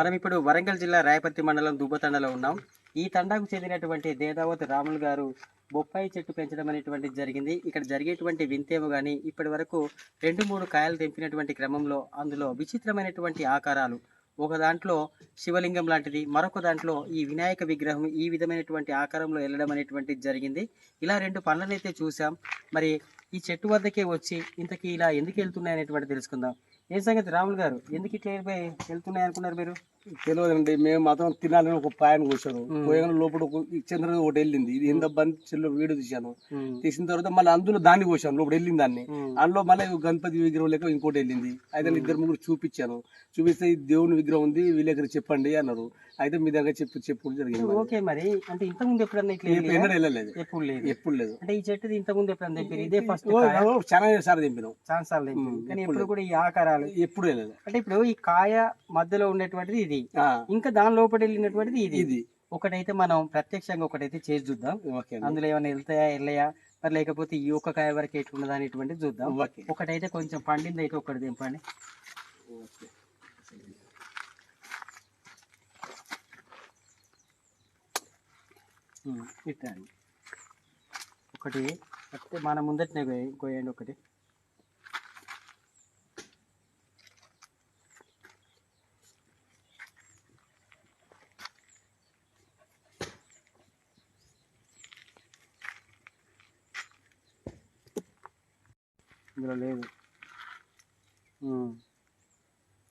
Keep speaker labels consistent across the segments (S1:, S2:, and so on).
S1: మనం ఇప్పుడు వరంగల్ జిల్లా రాయపర్తి మండలం దుబ్బతండలో ఉన్నాం. ఈ తండాకు చెందినటువంటి దేదావతి రాములు గారు బొప్పాయి చెట్టు పెంచడం అనేటువంటిది జరిగింది. ఇక్కడ జరిగేటువంటి వింతేమో కానీ ఇప్పటి వరకు రెండు మూడు కాయలు తెంపినటువంటి క్రమంలో అందులో విచిత్రమైనటువంటి ఆకారాలు. ఒక దాంట్లో శివలింగం లాంటిది మరొక దాంట్లో ఈ వినాయక విగ్రహం ఈ విధమైనటువంటి ఆకారంలో వెళ్ళడం అనేటువంటిది జరిగింది. ఇలా రెండు పనులనైతే చూసాం మరి ఈ చెట్టు వద్దకే వచ్చి ఇంతకీ ఇలా ఎందుకు వెళ్తున్నాయి అనేటువంటి తెలుసుకుందాం. ఏం సంగతి రాములు గారు? ఎందుకు ఇట్లా వెళ్ళిపోయి వెళ్తున్నాయి అనుకున్నారు మీరు?
S2: తెలియదండి మేము మాత్రం తినాలని ఒక పాయను కూర్చాను.
S1: మ్మ్.
S2: పోయగానే లోపల ఒక చంద్రుడు ఒకటి వెళ్ళింది. ఇది ఎంత బంద్ చెల్లు వీడియో తీశాను. తీసిన తర్వాత మళ్ళీ అందులో దాన్ని కోసాను లోపల వెళ్ళింది దాన్ని. అందులో మళ్ళీ గణపతి విగ్రహం లేక ఇంకోటి వెళ్ళింది. అయితే ఇద్దరు ముగ్గురు చూపించాను. చూపిస్తే ఈ దేవుని విగ్రహం ఉంది వీళ్ళ దగ్గర చెప్పండి అన్నారు. అయితే మీ దగ్గర చెప్పి చెప్పు జరిగింది.
S1: ఓకే మరి. అంటే ఇంత ముందు ఎప్పుడన్నా ఇట్లా?
S2: వెళ్ళలేదు
S1: ఎప్పుడు లేదు.
S2: ఎప్పుడు లేదు.
S1: అంటే ఈ చెట్టుది ఇంత ముందు ఎప్పుడన్నా తెప్పారు ఇదే ఫస్ట్
S2: చాలా సార్లు తెంపినాం
S1: ఛాన్స్ సార్లు కానీ
S2: ఎప్పుడు
S1: కూడా ఈ ఆకారాలు
S2: ఎప్పుడు వెళ్ళలేదు.
S1: అంటే ఇప్పుడు ఈ కాయ మధ్యలో ఉండేటువంటిది ఇది. ఇంకా దాని లోపల వెళ్ళినటువంటిది ఇది.
S2: ఇది.
S1: ఒకటైతే మనం ప్రత్యక్షంగా ఒకటైతే చేసి చూద్దాం.
S2: ఓకే అండి.
S1: అందులో ఏమైనా వెళ్తాయా వెళ్ళయా? మరి లేకపోతే ఈ ఒక్క కాయ వరకు ఎట్లున్నదా అనేటువంటిది చూద్దాం.
S2: ఓకే.
S1: ఒకటైతే కొంచెం పండింది అయితే ఒకటి. ఉమ్, ఇట్లండి ఒకటి మన ముందటనే కోయ- కోయండి ఒకటి. ఇందులో లేదు.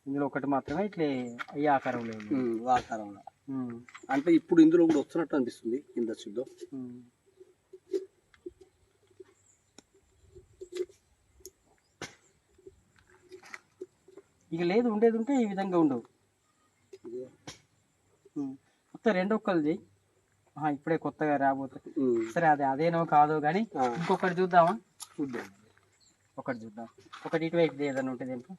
S1: ఇందులో ఒకటి మాత్రమే ఇట్లా ఈ ఆకారంలో
S2: ఉమ్, ఆకారంలో. అంటే ఇప్పుడు ఇందులో కూడా వస్తున్నట్టు అనిపిస్తుంది కింద చూద్దాం.
S1: ఇక లేదు ఉండేది ఉంటే ఈ విధంగా ఉండవు. ఉమ్. కొత్త రెండు ఒక్కలు చేయి ఇప్పుడే కొత్తగా రాబోతుంది సరే అదే అదేనో కాదో కానీ ఇంకొకటి చూద్దామా?
S2: చూద్దాం.
S1: ఒకటి చూద్దాం. ఒకటి ఇటువైపు ఏదైనా ఉంటుంది ఏంటో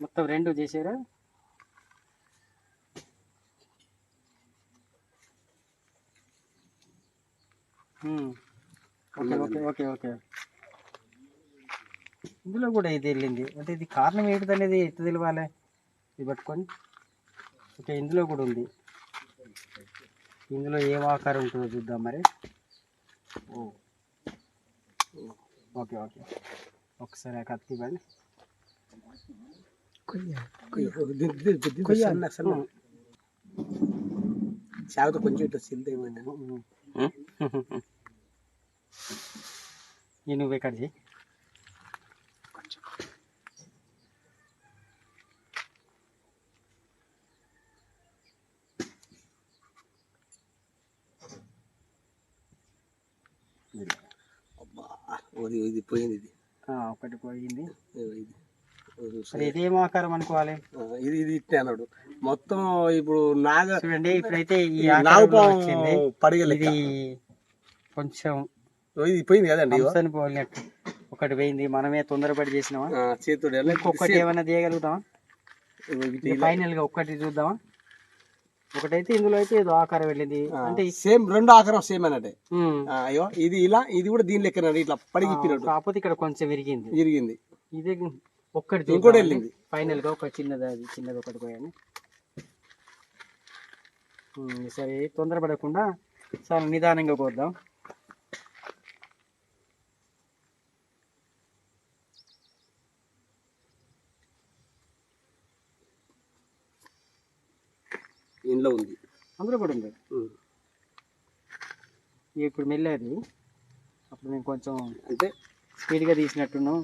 S1: మొత్తం రెండు చేసారా. Okay okay okay okay. ఇందులో కూడా ఇది వెళ్ళింది. అంటే ఇది కారణం ఏంటిది అనేది ఎట్టు తెలియాలి ఇది పట్టుకొని. ఓకే ఇందులో కూడా ఉంది. ఇందులో ఏం ఆకారం ఉంటుందో చూద్దాం మరి. ఓ. Okay okay. ఒకసారి ఆ కత్తి ఇవ్వండి
S2: చావుతో కొంచెం ఇట్లా ఏమైంది?
S1: ఈ నువ్వే కట్ చేయి
S2: ఇది ఇది పోయింది ఇది.
S1: ఆ, ఒకటి పోయింది.
S2: ఇది. ఇది
S1: ఆకారం అనుకోవాలి?
S2: ఇది ఇది ఇట్టే అన్నాడు. మొత్తం ఇప్పుడు నాగ
S1: చూడండి ఇప్పుడైతే ఈ
S2: నాగు
S1: ఆకారంలో వచ్చింది.
S2: పడిగ
S1: ఇది కొంచెం
S2: ఇది పోయింది కదండి
S1: పోలినట్టు. ఒకటి పోయింది. మనమే తొందరపడి చేసినామా?
S2: చేతుడు ఎలా
S1: ఇంకొకటి ఏమైనా
S2: ఇది
S1: ఫైనల్గా ఒక్కటి చూద్దామా? ఒకటైతే ఇందులో అయితే ఏదో ఆకారం వెళ్ళింది. అంటే
S2: సేమ్ రెండు ఆకారం సేమ్ అన్నట్టే. అయ్యో ఇది ఇలా ఇది కూడా దీని లెక్క ఇట్లా పడిగిప్పినట్టు
S1: కాకపోతే ఇక్కడ కొంచెం విరిగింది.
S2: జరిగింది
S1: ఇది ఒక్కటి
S2: ఇంకోటి. వెళ్ళింది.
S1: ఫైనల్గా ఒక చిన్నది అది చిన్నది ఒకటి పోయాను సరే తొందరపడకుండా చాలా నిదానంగా కోద్దాం.
S2: ఇంట్లో ఉంది.
S1: అందులో కూడా ఉంది. ఇప్పుడు మెల్లేది. అప్పుడు నేను కొంచెం
S2: అంటే?
S1: స్పీడ్గా తీసినట్టును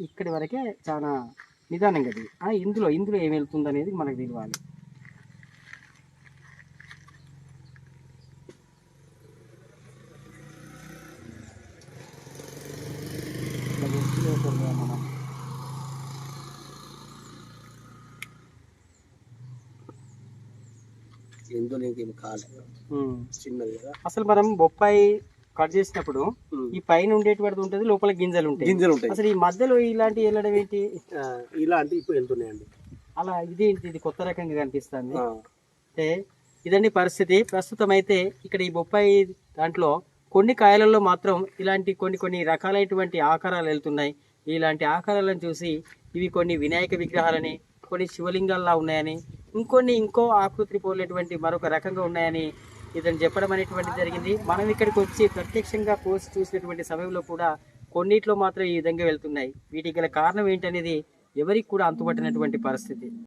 S1: ఇక్కడి వరకే చాలా నిదానంగా ఇది ఆ, ఇందులో ఇందులో ఏం వెళ్తుంది అనేది మనకు తెలియాలి మనం
S2: కాలేదు. చిన్నది కదా?
S1: అసలు మనం బొప్పాయి కట్ చేసినప్పుడు. ఈ పైన ఉండేటువంటిది ఉంటుంది లోపల గింజలు ఉంటాయి.
S2: గింజలు ఉంటాయి.
S1: అసలు ఈ మధ్యలో ఇలాంటి వెళ్ళడం ఏంటి?
S2: ఆ, ఇలా అంటే ఇప్పుడు వెళ్తున్నాయండి.
S1: అలా ఇదేంటి ఇది కొత్త రకంగా కనిపిస్తుంది. అంటే ఇదండి పరిస్థితి. ప్రస్తుతం అయితే ఇక్కడ ఈ బొప్పాయి దాంట్లో కొన్ని కాయలలో మాత్రం ఇలాంటి కొన్ని కొన్ని రకాలైనటువంటి ఆకారాలు వెళ్తున్నాయి. ఇలాంటి ఆకారాలను చూసి ఇవి కొన్ని వినాయక విగ్రహాలని కొన్ని శివలింగాల్లా ఉన్నాయని ఇంకొన్ని ఇంకో ఆకృతి పోలేటువంటి మరొక రకంగా ఉన్నాయని ఇతను చెప్పడం అనేటువంటి జరిగింది. మనం ఇక్కడికి వచ్చి ప్రత్యక్షంగా పోస్ట్ చూసినటువంటి సమయంలో కూడా కొన్నిట్లో మాత్రం ఈ విధంగా వెళ్తున్నాయి. వీటికి గల కారణం ఏంటనేది ఎవరికి కూడా అంతుపట్టినటువంటి పరిస్థితి.